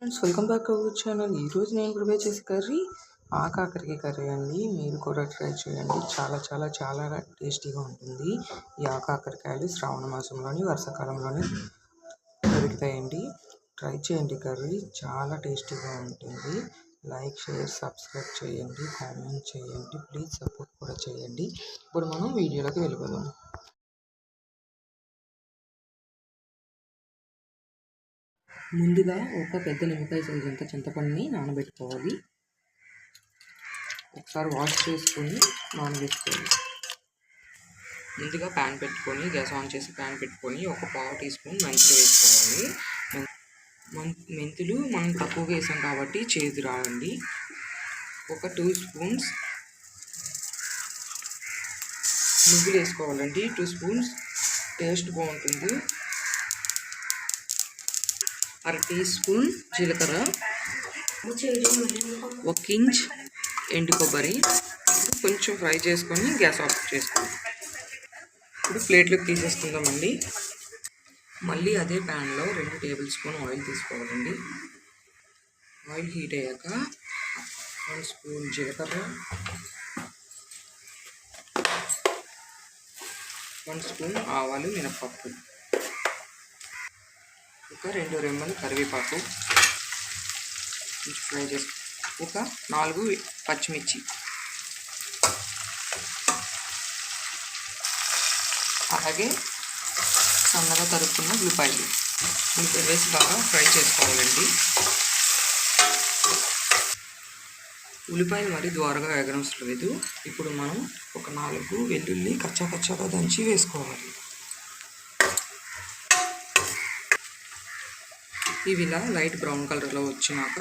Friends welcome back to our channel ఈరోజు నేను prepare చేసే కర్రీ ఆకాకరికి కర్రీ అండి. మీరు కూడా ట్రై చేయండి. చాలా చాలా చాలా టేస్టీగా ఉంటుంది. ఈ ఆకాకరకాయలు శ్రావణ మాసంలోని వర్షాకాలంలోని దొరుకుతాయండి. ట్రై చేయండి కర్రీ చాలా టేస్టీగా ఉంటుంది. లైక్ షేర్ సబ్స్క్రైబ్ చేయండి. కామెంట్ చేయండి. ప్లీజ్ సపోర్ట్ కూడా చేయండి. ఇప్పుడు మనం వీడియోలోకి వెళ్ళిపోదాం. ముందుగా ఒక పెద్ద నిమ్మకాయ సైజ్ అంత చింతపండుని నానబెట్టుకోవాలి. ఒకసారి వాష్ చేసుకొని నానబెట్టుకోవాలి. ముందుగా ప్యాన్ పెట్టుకొని గ్యాస్ ఆన్ చేసి ప్యాన్ పెట్టుకొని ఒక పావు టీ స్పూన్ మెంతులు వేసుకోవాలి. మెం- మెంతులు మనం తక్కువగా వేసాం కాబట్టి చేదు రావండి ఒక టూ స్పూన్స్ నువ్వులు వేసుకోవాలండి. టూ స్పూన్స్ టేస్ట్ బాగుంటుంది. అర టీ స్పూన్ జీలకర్ర ఒక ఇంచ్ ఎండు కొబ్బరి కొంచెం ఫ్రై చేసుకొని గ్యాస్ ఆఫ్ చేసుకోండి ఇప్పుడు ప్లేట్లోకి తీసేసుకుందామండి. మళ్ళీ అదే ప్యాన్లో రెండు టేబుల్ స్పూన్ ఆయిల్ తీసుకోవాలండి. ఆయిల్ హీట్ అయ్యాక వన్ స్పూన్ జీలకర్ర వన్ స్పూన్ ఆవాలు మినపప్పు ఒక రెండు రెమ్మలు కరివేపాకు. ఫ్రై చేసి ఒక నాలుగు పచ్చిమిర్చి. అలాగే సన్నగా తరుక్కున్న ఉల్లిపాయలు. ఉల్లిపాయలు వేసి బాగా ఫ్రై చేసుకోవాలండి. ఉల్లిపాయలు మరీ ద్వారగా వేగనవసరం లేదు. ఇప్పుడు మనం ఒక నాలుగు వెల్లుల్లి కచ్చా కచ్చాగా దంచి వేసుకోవాలి. ఇవి ఇలా లైట్ బ్రౌన్ కలర్లో వచ్చినాక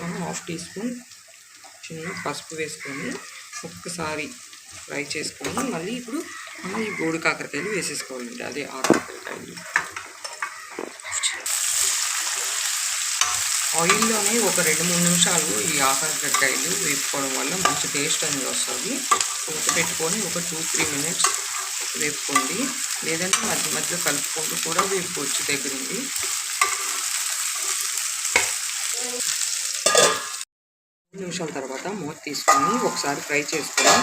మనం హాఫ్ టీ స్పూన్ చిన్న పసుపు వేసుకొని ఒక్కసారి ఫ్రై చేసుకొని మళ్ళీ ఇప్పుడు మనం ఈ గోడు కాకరకాయలు వేసేసుకోవాలండి. అదే ఆ కాకరకాయలు. ఆయిల్లోనే ఒక రెండు మూడు నిమిషాలు ఈ ఆకాకరకాయలు వేపుకోవడం వల్ల మంచి టేస్ట్ అనేది వస్తుంది. మూత పెట్టుకొని ఒక టూ త్రీ మినిట్స్ వేపుకోండి. లేదంటే మధ్య మధ్య కలుపుకుంటూ కూడా వేపుకోవచ్చు దగ్గరుండి. నిమిషాల తర్వాత మూత తీసుకొని ఒకసారి ఫ్రై చేసుకొని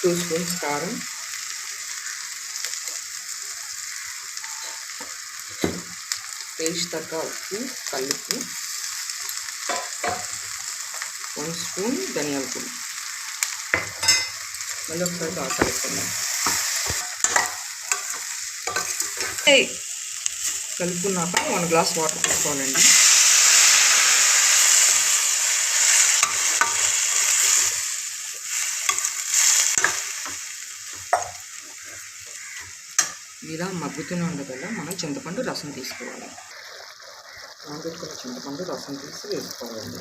టూ స్పూన్స్ కారం పేస్ట్ తగ్గ ఉప్పు కల్లుప్పు వన్ స్పూన్ ధనియాల పొడి. మళ్ళీ ఒకసారి బాగా కలుపుకుందాం. కలుపుకున్నాక వన్ గ్లాస్ వాటర్ తీసుకోవాలండి ఇలా మగ్గుతూనే ఉండగల మనం చింతపండు రసం తీసుకోవాలి. నానబెట్టుకున్న చింతపండు రసం తీసి వేసుకోవాలండి.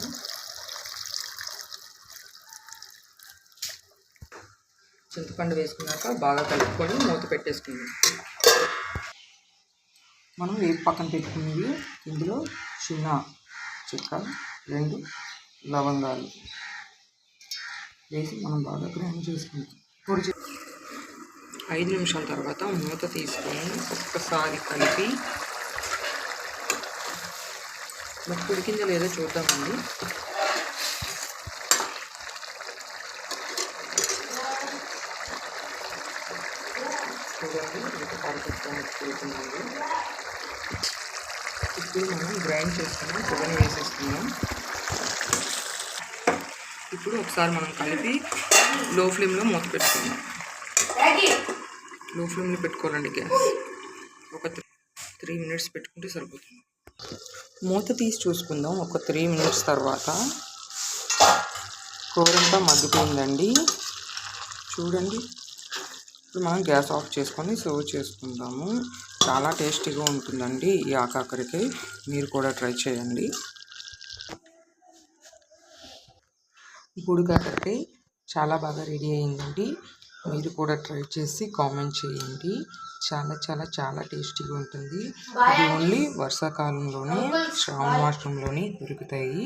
చింతపండు వేసుకున్నాక బాగా కలుపుకొని మూత పెట్టేసుకుందాం. మనం వేపు పక్కన పెట్టుకునేవి ఇందులో చిన్న చెక్క రెండు లవంగాలు వేసి మనం బాగా గ్రైండ్ చేసుకుంటాం పొడి ఐదు నిమిషాల తర్వాత మూత తీసుకొని ఒక్కసారి కలిపి మనకు ఉడికిందో లేదో చూద్దామండి. చూడండి ఒక పర్ఫెక్ట్గా ఉడుకుతుందండి ఇప్పుడు మనం గ్రైండ్ చేసుకున్నాం షుగర్ని వేసేసుకుందాం ఇప్పుడు ఒకసారి మనం కలిపి లో ఫ్లేమ్లో మూత పెట్టుకుందాం. లో ఫ్లేమ్లో పెట్టుకోవాలండి గ్యాస్. ఒక త్రీ మినిట్స్ పెట్టుకుంటే సరిపోతుంది. మూత తీసి చూసుకుందాం ఒక త్రీ మినిట్స్ తర్వాత. కూరంతా మగ్గిపోయిందండి. చూడండి. ఇప్పుడు మనం గ్యాస్ ఆఫ్ చేసుకొని సర్వ్ చేసుకుందాము. చాలా టేస్టీగా ఉంటుందండి ఈ ఆకాకరికాయ మీరు కూడా ట్రై చేయండి. గుడికాకరికాయ చాలా బాగా రెడీ అయిందండి. మీరు కూడా ట్రై చేసి కామెంట్ చేయండి. చాలా చాలా చాలా టేస్టీగా ఉంటుంది. ఇది ఓన్లీ వర్షాకాలంలోనే శ్రావణ మాసంలోనే దొరుకుతాయి.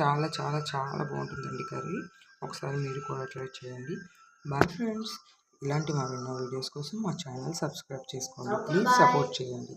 చాలా చాలా చాలా బాగుంటుందండి కర్రీ. ఒకసారి మీరు కూడా ట్రై చేయండి. Bye friends. ఇలాంటి మరెన్నో వీడియోస్ కోసం మా ఛానల్ సబ్స్క్రైబ్ చేసుకోండి. ప్లీజ్ సపోర్ట్ చేయండి.